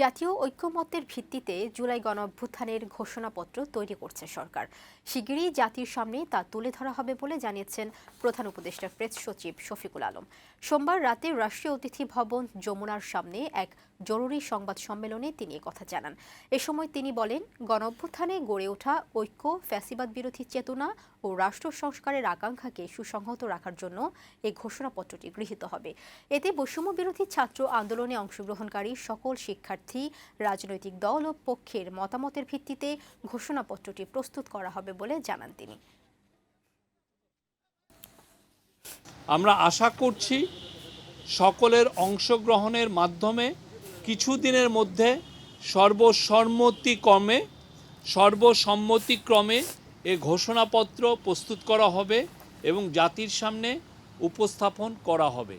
জাতীয় ঐক্যমত্যের ভিত্তিতে জুলাই গণ অভ্যুত্থানের ঘোষণাপত্র তৈরি করছে সরকার। শিগগিরই জাতির সামনে তা তুলে ধরা হবে বলে জানিয়েছেন প্রধান উপদেষ্টা প্রেস সচিব শফিকুল আলম। সোমবার রাতে রাষ্ট্রীয় অতিথি ভবন যমুনার সামনে এক জরুরি সংবাদ সম্মেলনে তিনি কথা জানান। এ সময় তিনি বলেন গণ অভ্যুত্থানে গড়ে ওঠা ঐক্য, ফ্যাসিবাদ বিরোধী চেতনা ও রাষ্ট্র সংস্কারের আকাঙ্ক্ষাকে সুসংহত রাখার জন্য এই ঘোষণাপত্রটি গৃহীত হবে। এতে বৈষম্য বিরোধী ছাত্র আন্দোলনে অংশগ্রহণকারী সকল শিক্ষার্থী রাজনৈতিক দল ও পক্ষের মতামতের ভিত্তিতে ঘোষণাপত্রটি প্রস্তুত করা হবে বলে জানান তিনি। আমরা আশা করছি সকলের অংশগ্রহণের মাধ্যমে কিছুদিনের মধ্যে সর্বসম্মতিক্রমে সর্বসম্মতিক্রমে এ ঘোষণাপত্র প্রস্তুত করা হবে এবং জাতির সামনে উপস্থাপন করা হবে।